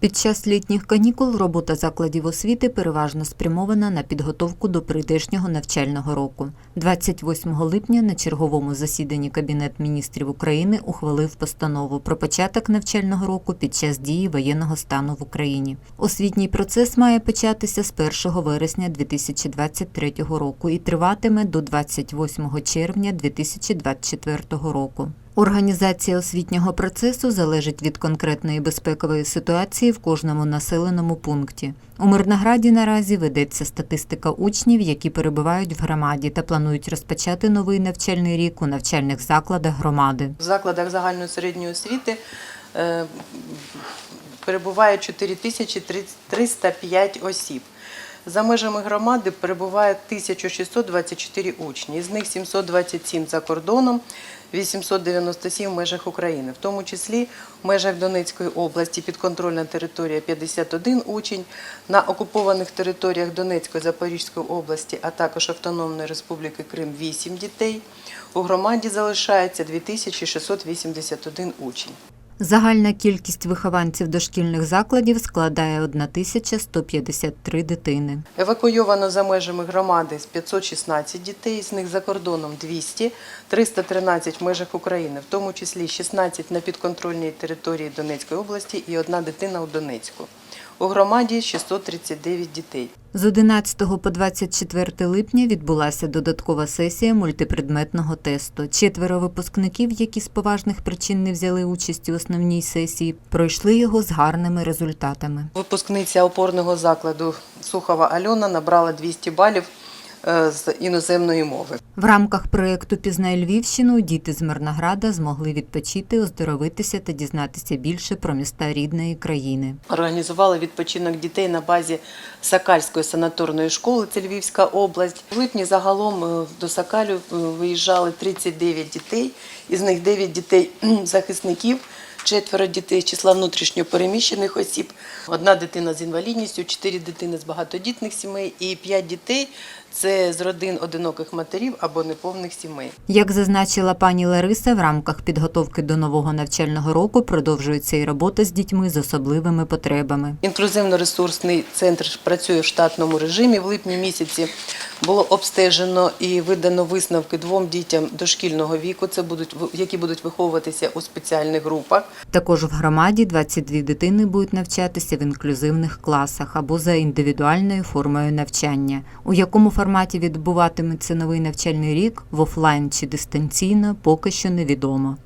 Під час літніх канікул робота закладів освіти переважно спрямована на підготовку до прийдешнього навчального року. 28 липня на черговому засіданні Кабінет міністрів України ухвалив постанову про початок навчального року під час дії воєнного стану в Україні. Освітній процес має початися з 1 вересня 2023 року і триватиме до 28 червня 2024 року. Організація освітнього процесу залежить від конкретної безпекової ситуації в кожному населеному пункті. У Мирнограді наразі ведеться статистика учнів, які перебувають в громаді та планують розпочати новий навчальний рік у навчальних закладах громади. В закладах загальної середньої освіти е, перебуває 4305 осіб. За межами громади перебуває 1624 учні, з них 727 за кордоном, 897 в межах України, в тому числі в межах Донецької області підконтрольна територія 51 учень, на окупованих територіях Донецької, Запорізької області, а також Автономної Республіки Крим 8 дітей. У громаді залишається 2681 учень. Загальна кількість вихованців дошкільних закладів складає 1153 дитини. Евакуйовано за межами громади з 516 дітей, з них за кордоном 200, 313 в межах України, в тому числі 16 на підконтрольній території Донецької області і одна дитина у Донецьку. У громаді 639 дітей. З 11 по 24 липня відбулася додаткова сесія мультипредметного тесту. Четверо випускників, які з поважних причин не взяли участь у основній сесії, пройшли його з гарними результатами. Випускниця опорного закладу Сухова Альона набрала 200 балів з іноземної мови. В рамках проєкту Пізнай Львівщину діти з Мирнограда змогли відпочити, оздоровитися та дізнатися більше про міста рідної країни. Організували відпочинок дітей на базі Сакальської санаторної школи, це Львівська область. В липні загалом е, до Сакалю е, виїжджали 39 дітей, із них 9 дітей захисників, четверо дітей з числа внутрішньопереміщених осіб, одна дитина з інвалідністю, чотири дитини з багатодітних сімей і п'ять дітей це з родин одиноких матерів або неповних сімей. Як зазначила пані Лариса, в рамках підготовки до нового навчального року продовжується і робота з дітьми з особливими потребами. Інклюзивно-ресурсний центр працює в штатному режимі. В липні місяці було обстежено і видано висновки двом дітям дошкільного віку. Це будуть які будуть виховуватися у спеціальних групах. Також в громаді 22 дитини будуть навчатися в інклюзивних класах або за індивідуальною формою навчання. У якому форматі відбуватиметься новий навчальний рік в офлайн чи дистанційно, поки що невідомо.